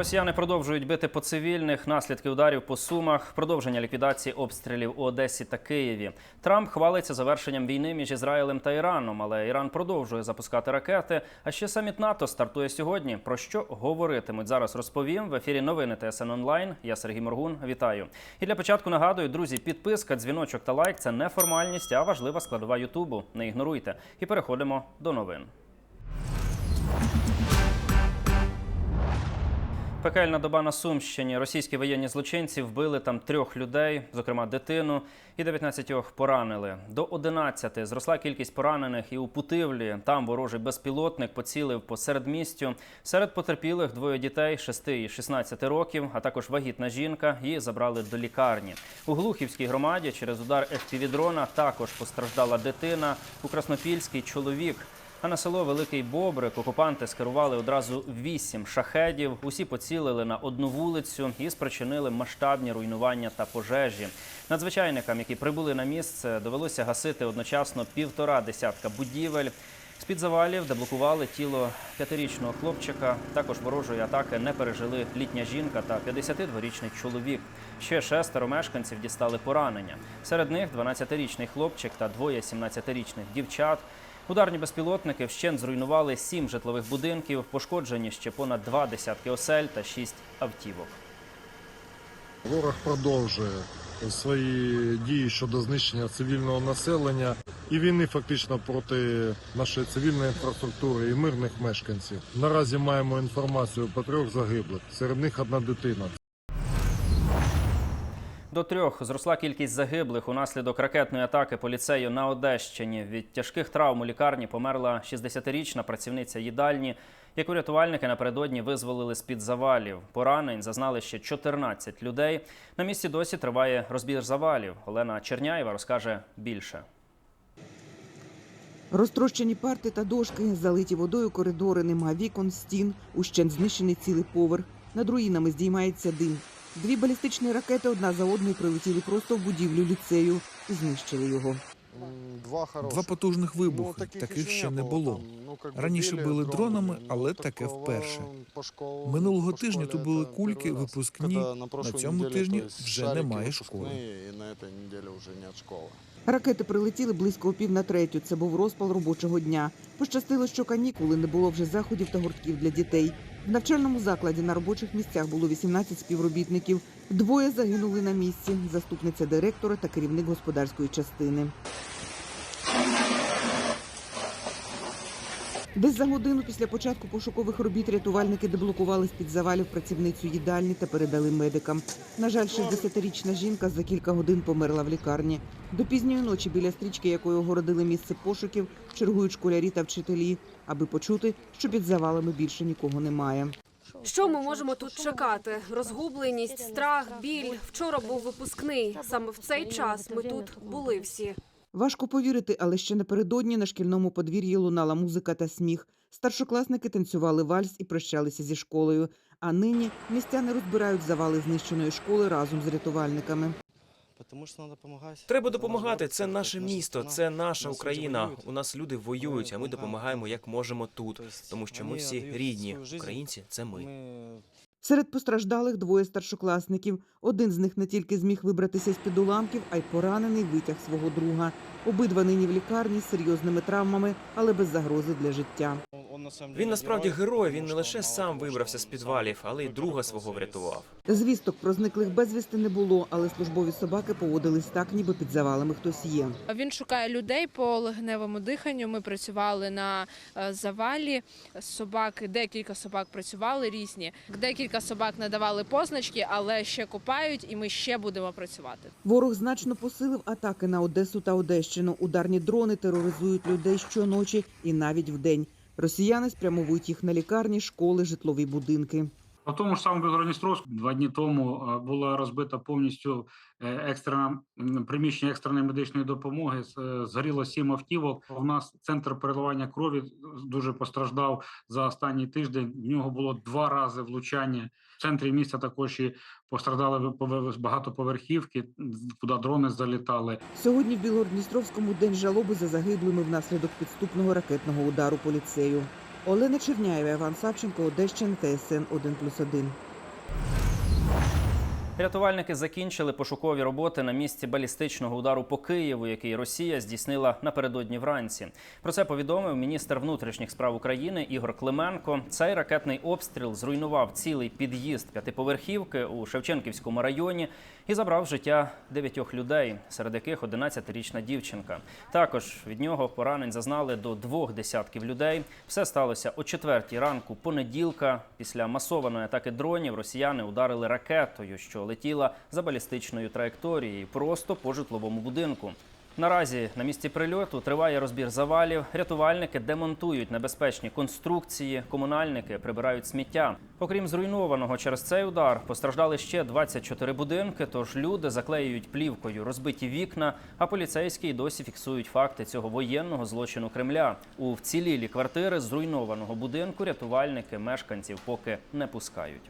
Росіяни продовжують бити по цивільних наслідки ударів по сумах, продовження ліквідації обстрілів у Одесі та Києві. Трамп хвалиться завершенням війни між Ізраїлем та Іраном, але Іран продовжує запускати ракети. А ще саміт НАТО стартує сьогодні. Про що говоритимуть зараз? Розповім в ефірі новини ТСН онлайн. Я Сергій Моргун. Вітаю. І для початку нагадую, друзі, підписка, дзвіночок та лайк це не формальність, а важлива складова Ютубу. Не ігноруйте. І переходимо до новин. Пекельна доба на Сумщині. Російські воєнні злочинці вбили там трьох людей, зокрема дитину, і 19 поранили. До 11 зросла кількість поранених і у Путивлі. Там ворожий безпілотник поцілив по середмістю. Серед потерпілих двоє дітей 6 і 16 років, а також вагітна жінка. Її забрали до лікарні. У Глухівській громаді через удар FPV-дрона також постраждала дитина. У Краснопільській чоловік. А на село Великий Бобрик окупанти скерували одразу вісім шахедів. Усі поцілили на одну вулицю і спричинили масштабні руйнування та пожежі. Надзвичайникам, які прибули на місце, довелося гасити одночасно півтора десятка будівель. З під завалів, де блокували тіло п'ятирічного хлопчика. Також ворожої атаки не пережили літня жінка та 52-річний чоловік. Ще шестеро мешканців дістали поранення. Серед них 12-річний хлопчик та двоє 17-річних дівчат. Ударні безпілотники вщент зруйнували сім житлових будинків, пошкоджені ще понад два десятки осель та шість автівок. Ворог продовжує свої дії щодо знищення цивільного населення і війни фактично проти нашої цивільної інфраструктури і мирних мешканців. Наразі маємо інформацію про трьох загиблих. Серед них одна дитина. До трьох зросла кількість загиблих унаслідок ракетної атаки по ліцею на Одещині. Від тяжких травм у лікарні померла 60-річна працівниця їдальні, яку рятувальники напередодні визволили з під завалів. Поранень зазнали ще 14 людей. На місці досі триває розбір завалів. Олена Черняєва розкаже більше. Розтрощені парти та дошки, залиті водою коридори, нема вікон, стін, ущен знищений цілий поверх. Над руїнами здіймається дим. Дві балістичні ракети одна за одною прилетіли просто в будівлю ліцею і знищили його. Два. Два потужних Ну, вибухи. таких ще не було. Раніше били дронами, але таке вперше. Минулого тижня тут були кульки, випускні. На цьому тижні вже немає школи. Ракети прилетіли близько о пів на третю. Це був розпал робочого дня. Пощастило, що канікули не було вже заходів та гуртків для дітей. В навчальному закладі на робочих місцях було 18 співробітників. Двоє загинули на місці. Заступниця директора та керівник господарської частини. Десь за годину після початку пошукових робіт рятувальники деблокували з-під завалів працівницю їдальні та передали медикам. На жаль, 60-річна жінка за кілька годин померла в лікарні. До пізньої ночі біля стрічки, якою огородили місце пошуків, чергують школярі та вчителі, аби почути, що під завалами більше нікого немає. Що ми можемо тут чекати? Розгубленість, страх, біль. Вчора був випускний. Саме в цей час ми тут були всі. Важко повірити, але ще напередодні на шкільному подвір'ї лунала музика та сміх. Старшокласники танцювали вальс і прощалися зі школою. А нині містяни розбирають завали знищеної школи разом з рятувальниками. Треба допомагати. Це наше місто, це наша Україна. У нас люди воюють, а ми допомагаємо як можемо тут, тому що ми всі рідні. Українці це ми. Серед постраждалих двоє старшокласників. Один з них не тільки зміг вибратися з під уламків, а й поранений витяг свого друга. Обидва нині в лікарні з серйозними травмами, але без загрози для життя. Він насправді герой. Він не лише сам вибрався з підвалів, але й друга свого врятував. Звісток про зниклих безвісти не було, але службові собаки поводились так, ніби під завалами хтось є. Він шукає людей по легеневому диханню. Ми працювали на е, завалі. Собаки, декілька собак працювали різні. Декілька собак надавали позначки, але ще копають, і ми ще будемо працювати. Ворог значно посилив атаки на Одесу та Одещину. Ударні дрони тероризують людей щоночі і навіть вдень. Росіяни спрямовують їх на лікарні, школи, житлові будинки. В тому ж самому Білгородністровську два дні тому е, була розбита повністю е, екстрена приміщення екстреної медичної допомоги. Е, Згоріло сім автівок. У нас центр переливання крові дуже постраждав за останній тиждень. В нього було два рази влучання. В центрі міста також і постраждали багатоповерхівки, куди дрони залітали. Сьогодні в Білгородністровському день жалоби за загиблими внаслідок підступного ракетного удару по ліцею. Олена Черняєва, Іван Савченко, Одещин, ТСН 1+,1. Рятувальники закінчили пошукові роботи на місці балістичного удару по Києву, який Росія здійснила напередодні вранці. Про це повідомив міністр внутрішніх справ України Ігор Клименко. Цей ракетний обстріл зруйнував цілий під'їзд п'ятиповерхівки у Шевченківському районі і забрав життя дев'ятьох людей, серед яких 11-річна дівчинка. Також від нього поранень зазнали до двох десятків людей. Все сталося о четвертій ранку понеділка. Після масованої атаки дронів росіяни ударили ракетою, що летіла за балістичною траєкторією просто по житловому будинку. Наразі на місці прильоту триває розбір завалів. Рятувальники демонтують небезпечні конструкції, комунальники прибирають сміття. Окрім зруйнованого через цей удар, постраждали ще 24 будинки. Тож люди заклеюють плівкою розбиті вікна. А поліцейські й досі фіксують факти цього воєнного злочину Кремля. У вцілілі квартири зруйнованого будинку рятувальники мешканців поки не пускають.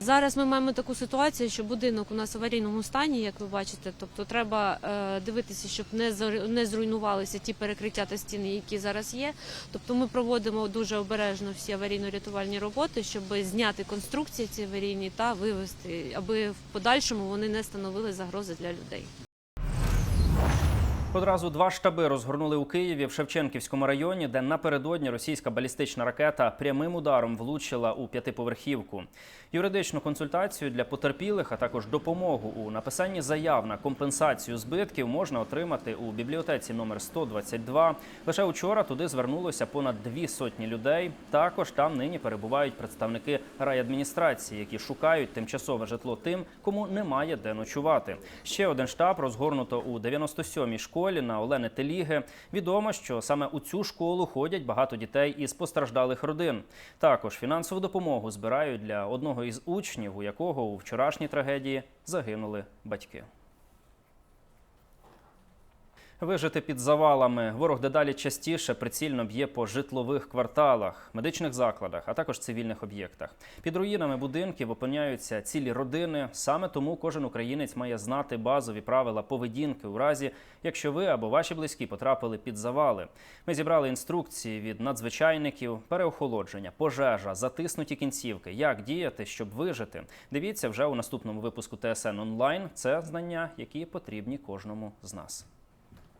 Зараз ми маємо таку ситуацію, що будинок у нас в аварійному стані, як ви бачите. Тобто треба е, дивитися, щоб не зруйнувалися ті перекриття та стіни, які зараз є. Тобто ми проводимо дуже обережно всі аварійно-рятувальні роботи, щоб зняти конструкції ці аварійні та вивести, аби в подальшому вони не становили загрози для людей. Одразу два штаби розгорнули у Києві в Шевченківському районі, де напередодні російська балістична ракета прямим ударом влучила у п'ятиповерхівку. Юридичну консультацію для потерпілих, а також допомогу у написанні заяв на компенсацію збитків можна отримати у бібліотеці номер 122. Лише учора туди звернулося понад дві сотні людей. Також там нині перебувають представники райадміністрації, які шукають тимчасове житло тим, кому немає де ночувати. Ще один штаб розгорнуто у 97-й школі на Олени Теліги. Відомо, що саме у цю школу ходять багато дітей із постраждалих родин. Також фінансову допомогу збирають для одного із учнів, у якого у вчорашній трагедії загинули батьки. Вижити під завалами ворог дедалі частіше прицільно б'є по житлових кварталах, медичних закладах, а також цивільних об'єктах. Під руїнами будинків опиняються цілі родини. Саме тому кожен українець має знати базові правила поведінки у разі, якщо ви або ваші близькі потрапили під завали. Ми зібрали інструкції від надзвичайників, переохолодження, пожежа, затиснуті кінцівки, як діяти, щоб вижити. Дивіться вже у наступному випуску ТСН онлайн. Це знання, які потрібні кожному з нас.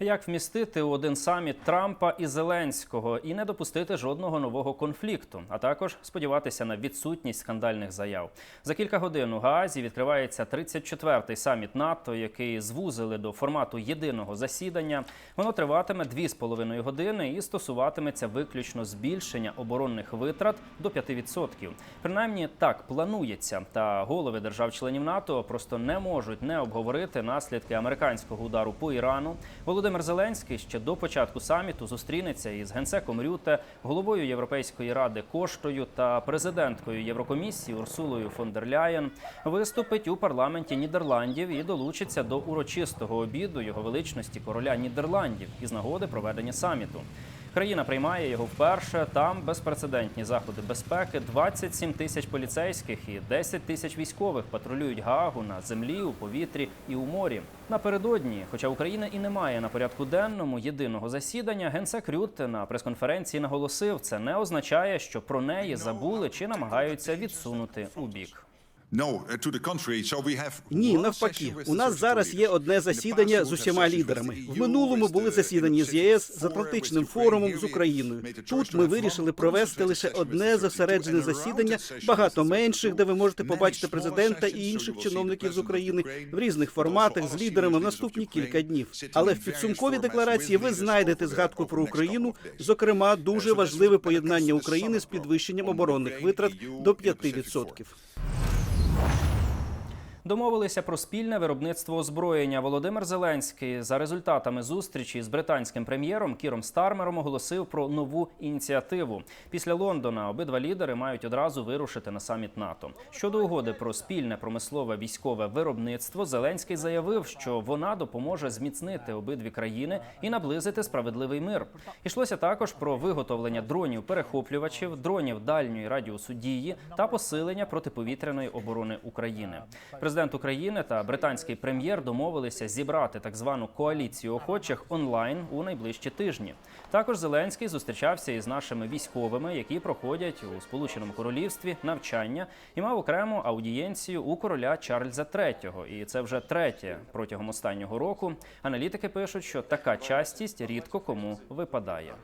Як вмістити у один саміт Трампа і Зеленського і не допустити жодного нового конфлікту, а також сподіватися на відсутність скандальних заяв. За кілька годин у Гаазі відкривається 34-й саміт НАТО, який звузили до формату єдиного засідання. Воно триватиме 2,5 години і стосуватиметься виключно збільшення оборонних витрат до 5%. Принаймні так планується. Та голови держав-членів НАТО просто не можуть не обговорити наслідки американського удару по Ірану. Володимир Зеленський ще до початку саміту зустрінеться із генсеком Рюте, головою Європейської ради Коштою та президенткою Єврокомісії Урсулою фон дер Ляєн. Виступить у парламенті Нідерландів і долучиться до урочистого обіду його величності короля Нідерландів із нагоди проведення саміту. Країна приймає його вперше. Там безпрецедентні заходи безпеки, 27 тисяч поліцейських і 10 тисяч військових патрулюють Гаагу на землі, у повітрі і у морі. Напередодні, хоча Україна і не має на порядку денному єдиного засідання, генсек Рютте на прес-конференції наголосив, це не означає, що про неї забули чи намагаються відсунути у бік. Ні, навпаки, у нас зараз є одне засідання з усіма лідерами. В минулому були засідання з ЄС з Атлантичним форумом з Україною. Тут ми вирішили провести лише одне зосереджене засідання, багато менших, де ви можете побачити президента і інших чиновників з України в різних форматах з лідерами в наступні кілька днів. Але в підсумковій декларації ви знайдете згадку про Україну, зокрема, дуже важливе поєднання України з підвищенням оборонних витрат до 5%. Домовилися про спільне виробництво озброєння. Володимир Зеленський за результатами зустрічі з британським прем'єром Кіром Стармером оголосив про нову ініціативу. Після Лондона обидва лідери мають одразу вирушити на саміт НАТО. Щодо угоди про спільне промислове військове виробництво, Зеленський заявив, що вона допоможе зміцнити обидві країни і наблизити справедливий мир. Ішлося також про виготовлення дронів перехоплювачів, дронів дальньої радіусу дії та посилення протиповітряної оборони України. Президент України та британський прем'єр домовилися зібрати так звану коаліцію охочих онлайн у найближчі тижні. Також Зеленський зустрічався із нашими військовими, які проходять у Сполученому Королівстві навчання, і мав окрему аудієнцію у короля Чарльза III. І це вже третє протягом останнього року. Аналітики пишуть, що така частість рідко кому випадає.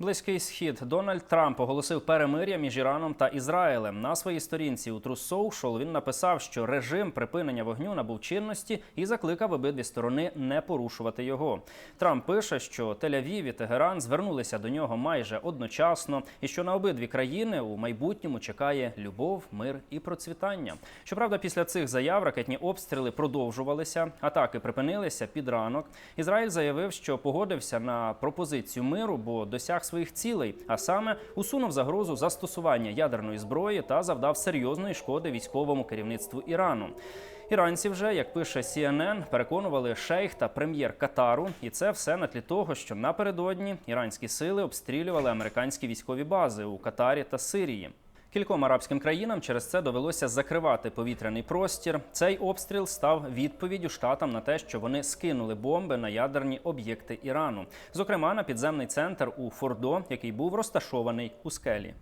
Близький схід Дональд Трамп оголосив перемир'я між Іраном та Ізраїлем. На своїй сторінці у True Social він написав, що режим припинення вогню набув чинності і закликав обидві сторони не порушувати його. Трамп пише, що Тель-Авів і Тегеран звернулися до нього майже одночасно, і що на обидві країни у майбутньому чекає любов, мир і процвітання. Щоправда, після цих заяв ракетні обстріли продовжувалися, атаки припинилися під ранок. Ізраїль заявив, що погодився на пропозицію миру, бо досяг своїх цілей, а саме усунув загрозу застосування ядерної зброї та завдав серйозної шкоди військовому керівництву Ірану. Іранці вже, як пише CNN, переконували шейх та прем'єр Катару, і це все на тлі того, що напередодні іранські сили обстрілювали американські військові бази у Катарі та Сирії. Кільком арабським країнам через це довелося закривати повітряний простір. Цей обстріл став відповіддю штатам на те, що вони скинули бомби на ядерні об'єкти Ірану, зокрема на підземний центр у Фордо, який був розташований у скелі.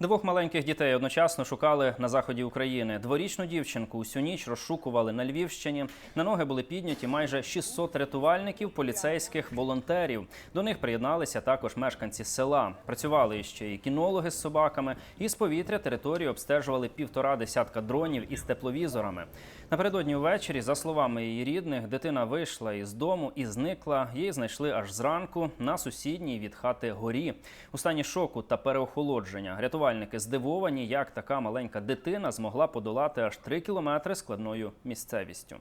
Двох маленьких дітей одночасно шукали на заході України. Дворічну дівчинку усю ніч розшукували на Львівщині. На ноги були підняті майже 600 рятувальників, поліцейських, волонтерів. До них приєдналися також мешканці села. Працювали іще і кінологи з собаками. І з повітря територію обстежували півтора десятка дронів із тепловізорами. Напередодні ввечері, за словами її рідних, дитина вийшла із дому і зникла. Її знайшли аж зранку на сусідній від хати горі. У стані шоку та переохолодження рятувальники здивовані, як така маленька дитина змогла подолати аж три кілометри складною місцевістю.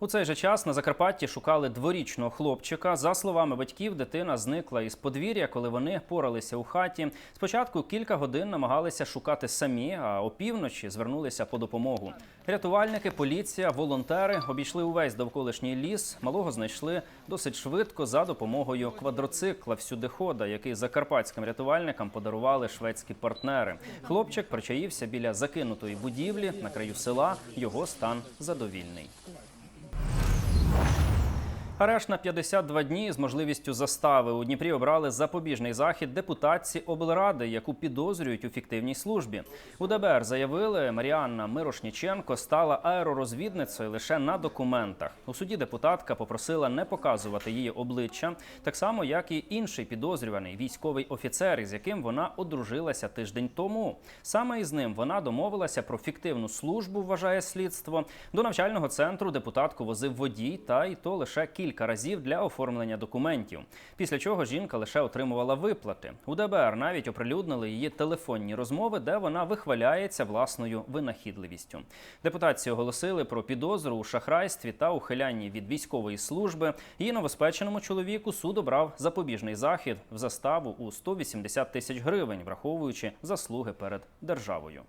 У цей же час на Закарпатті шукали дворічного хлопчика. За словами батьків, дитина зникла із подвір'я, коли вони поралися у хаті. Спочатку кілька годин намагалися шукати самі, а опівночі звернулися по допомогу. Рятувальники, поліція, волонтери обійшли увесь довколишній ліс. Малого знайшли досить швидко за допомогою квадроцикла всюдихода, який закарпатським рятувальникам подарували шведські партнери. Хлопчик причаївся біля закинутої будівлі на краю села. Його стан задовільний. Арешт на 52 дні з можливістю застави у Дніпрі обрали запобіжний захід депутатці облради, яку підозрюють у фіктивній службі. У ДБР заявили, Маріанна Мирошніченко стала аеророзвідницею лише на документах. У суді депутатка попросила не показувати її обличчя, так само як і інший підозрюваний військовий офіцер, із яким вона одружилася тиждень тому. Саме із ним вона домовилася про фіктивну службу, вважає слідство. До навчального центру депутатку возив водій, та й то лише кілька кілька разів для оформлення документів. Після чого жінка лише отримувала виплати. У ДБР навіть оприлюднили її телефонні розмови, де вона вихваляється власною винахідливістю. Депутатці оголосили про підозру у шахрайстві та ухилянні від військової служби. Її новоспеченому чоловіку суд обрав запобіжний захід в заставу у 180 тисяч гривень, враховуючи заслуги перед державою.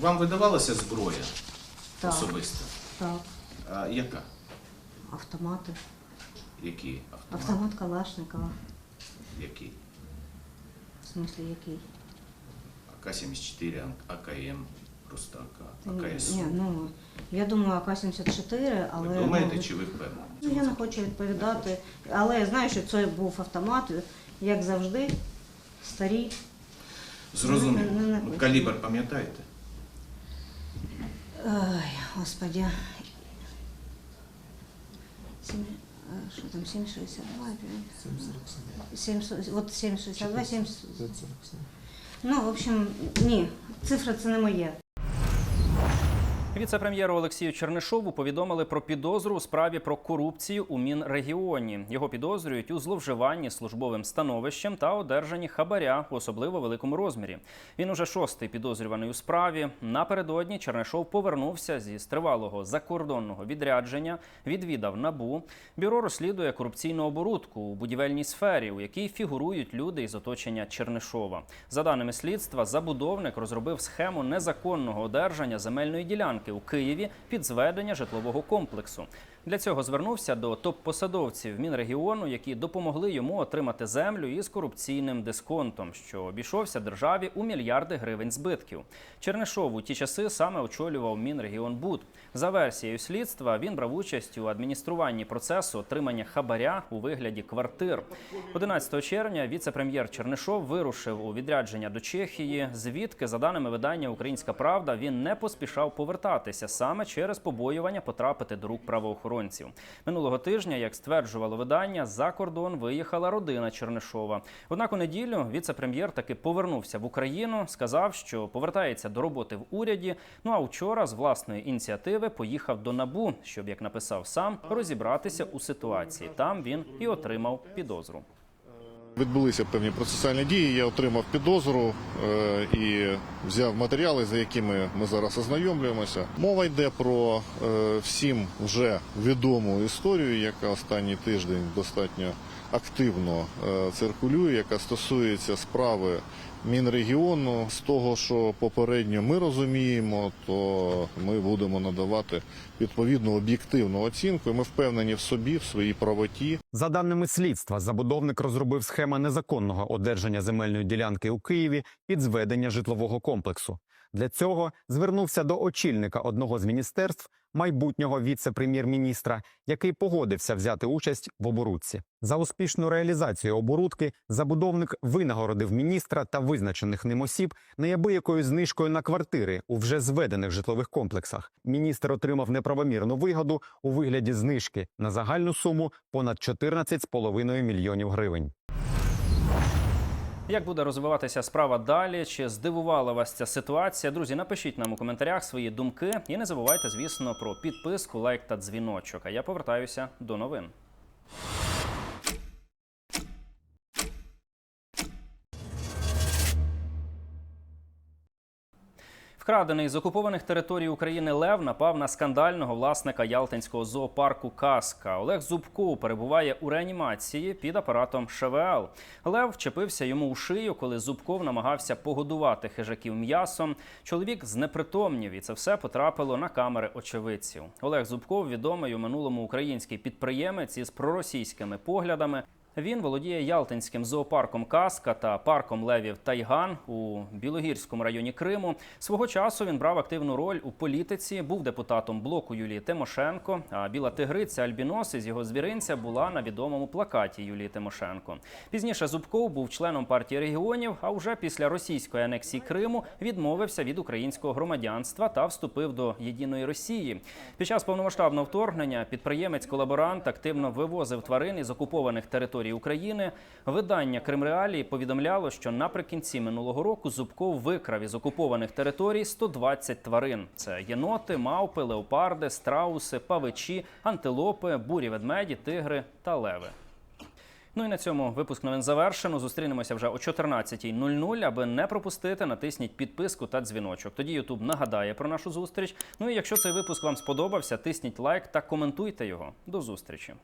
Вам видавалася зброя Так. особиста? Так, А яка? Автомати. Які автомати? Автомат Калашникова. Які? В смислі який? АК-74, АКМ, просто АК, АКСУ. Ні, ну, я думаю, АК-74, але... Ви думаєте, ну, чи ви впевнені? Ну, я не хочу відповідати, але я знаю, що це був автомат, як завжди, старі. Зрозуміло. Не- не- не- Ну, Калібр пам'ятаєте? Ой, господи. Сім, е, що там, 7,62? 7,47. От 7,62, 7... Ну, в общем, ні, цифра це не моє. Віце-прем'єру Олексію Чернишову повідомили про підозру у справі про корупцію у Мінрегіоні. Його підозрюють у зловживанні службовим становищем та одержанні хабаря у особливо великому розмірі. Він уже шостий підозрюваний у справі. Напередодні Чернишов повернувся зі стривалого закордонного відрядження, відвідав набу. Бюро розслідує корупційну оборудку у будівельній сфері, у якій фігурують люди із оточення Чернишова. За даними слідства, забудовник розробив схему незаконного одержання земельної ділянки у Києві під зведення житлового комплексу. Для цього звернувся до топ-посадовців Мінрегіону, які допомогли йому отримати землю із корупційним дисконтом, що обійшовся державі у мільярди гривень збитків. Чернишов у ті часи саме очолював Мінрегіонбуд. За версією слідства він брав участь у адмініструванні процесу отримання хабаря у вигляді квартир. 11 червня віце-прем'єр Чернишов вирушив у відрядження до Чехії, звідки, за даними видання Українська Правда, він не поспішав повертатися саме через побоювання потрапити до рук правоохоронців. Минулого тижня, як стверджувало видання, за кордон виїхала родина Чернишова. Однак у неділю віце-прем'єр таки повернувся в Україну, сказав, що повертається до роботи в уряді. Ну а вчора з власної ініціативи поїхав до набу, щоб, як написав сам, розібратися у ситуації. Там він і отримав підозру. Відбулися певні процесуальні дії. Я отримав підозру е, і взяв матеріали, за якими ми зараз ознайомлюємося. Мова йде про е, всім вже відому історію, яка останній тиждень достатньо активно е, циркулює, яка стосується справи Мінрегіону. З того, що попередньо ми розуміємо, то ми будемо надавати відповідну об'єктивну оцінку. Ми впевнені в собі, в своїй правоті. За даними слідства, забудовник розробив схему незаконного одержання земельної ділянки у Києві під зведення житлового комплексу. Для цього звернувся до очільника одного з міністерств, майбутнього віце-прем'єр-міністра, який погодився взяти участь в оборудці. За успішну реалізацію оборудки забудовник винагородив міністра та визначених ним осіб неабиякою знижкою на квартири у вже зведених житлових комплексах. Міністр отримав неправомірну вигоду у вигляді знижки на загальну суму понад 14,5 мільйонів гривень. Як буде розвиватися справа далі? Чи здивувала вас ця ситуація? Друзі, напишіть нам у коментарях свої думки і не забувайте, звісно, про підписку, лайк та дзвіночок. А я повертаюся до новин. Вкрадений з окупованих територій України Лев напав на скандального власника Ялтинського зоопарку Казка. Олег Зубко перебуває у реанімації під апаратом ШВЛ. Лев вчепився йому у шию, коли Зубков намагався погодувати хижаків м'ясом. Чоловік знепритомнів, і це все потрапило на камери очевидців. Олег Зубков відомий у минулому український підприємець із проросійськими поглядами. Він володіє Ялтинським зоопарком Казка та парком левів Тайган у Білогірському районі Криму. Свого часу він брав активну роль у політиці, був депутатом блоку Юлії Тимошенко. А біла тигриця Альбінос із його звіринця була на відомому плакаті Юлії Тимошенко. Пізніше Зубков був членом партії регіонів. А вже після російської анексії Криму відмовився від українського громадянства та вступив до єдиної Росії. Під час повномасштабного вторгнення підприємець-колаборант активно вивозив тварин із окупованих територій України. Видання Кримреалії повідомляло, що наприкінці минулого року Зубков викрав із окупованих територій 120 тварин: це єноти, мавпи, леопарди, страуси, павичі, антилопи, бурі ведмеді, тигри та леви. Ну і на цьому випуск новин завершено. Зустрінемося вже о 14.00. Аби не пропустити, натисніть підписку та дзвіночок. Тоді Ютуб нагадає про нашу зустріч. Ну і якщо цей випуск вам сподобався, тисніть лайк та коментуйте його. До зустрічі.